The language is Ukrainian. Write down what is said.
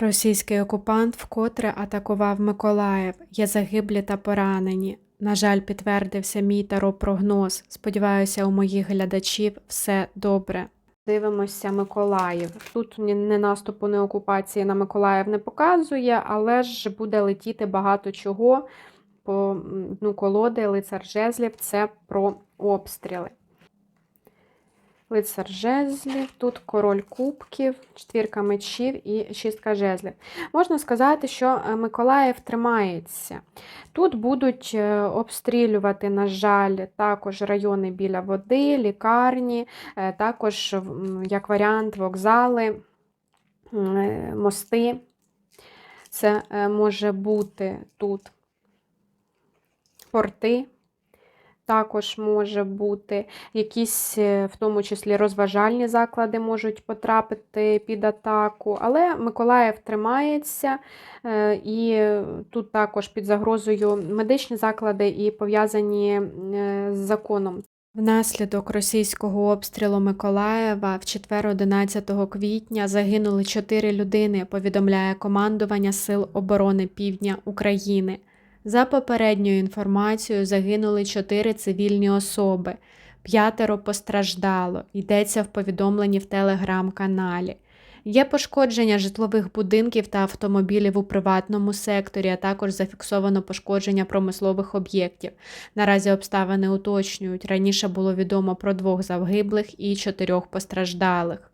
Російський окупант вкотре атакував Миколаїв. Є загиблі та поранені. На жаль, підтвердився мій таро-прогноз. Сподіваюся, у моїх глядачів все добре. Дивимося Миколаїв. Тут не наступу, ні окупації на Миколаїв не показує, але ж буде летіти багато чого. По дну колоди лицар жезлів це про обстріли. Лицар жезлів, тут король кубків, четвірка мечів і шістка жезлів. Можна сказати, що е, Миколаїв тримається. Тут будуть е, обстрілювати, на жаль, також райони біля води, лікарні, е, також, як варіант, вокзали, мости. Це може бути тут порти. Також може бути якісь, е, в тому числі, розважальні заклади можуть потрапити під атаку. Але Миколаїв тримається, е, і тут також під загрозою медичні заклади і пов'язані е, з законом. Внаслідок російського обстрілу Миколаєва в четвер 11 квітня загинули чотири людини, повідомляє командування Сил оборони Півдня України. За попередньою інформацією, загинули чотири цивільні особи, п'ятеро постраждало. Йдеться в повідомленні в телеграм-каналі. Є пошкодження житлових будинків та автомобілів у приватному секторі, а також зафіксовано пошкодження промислових об'єктів. Наразі обставини уточнюють. Раніше було відомо про двох загиблих і чотирьох постраждалих.